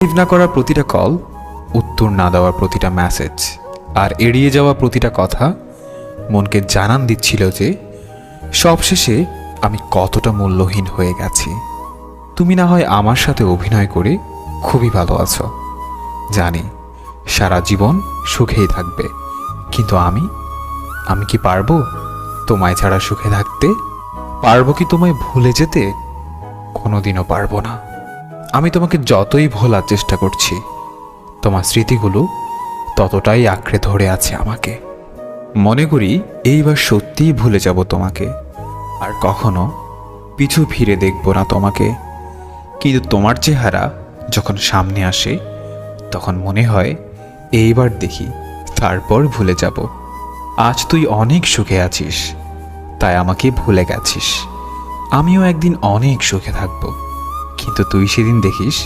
Receive না করা প্রতিটা কল উত্তর না দেওয়া প্রতিটা মেসেজ আর এড়িয়ে যাওয়া প্রতিটা কথা মনকে জানান দিচ্ছিল যে, সবশেষে আমি কতটা মূল্যহীন হয়ে গেছি। তুমি না হয় আমার সাথে অভিনয় করে খুবই ভালো আছো। জানি, সারা জীবন সুখেই থাকবে, কিন্তু আমি আমি কি পারব তোমায় ছাড়া সুখে থাকতে? পারব কি তোমায় ভুলে যেতে? কোনোদিনও পারব না। আমি তোমাকে যতই ভোলার চেষ্টা করছি, তোমার স্মৃতিগুলো ততটাই আঁকড়ে ধরে আছে আমাকে। মনে করি এইবার সত্যিই ভুলে যাব তোমাকে, আর কখনো পিছু ফিরে দেখব না তোমাকে। কিন্তু তোমার চেহারা যখন সামনে আসে, তখন মনে হয় এইবার দেখি, তারপর ভুলে যাব। আজ তুই অনেক সুখে আছিস, তাই আমাকে ভুলে গেছিস। আমিও একদিন অনেক সুখে থাকব। কিন্তু তুই সেদিন দেখিস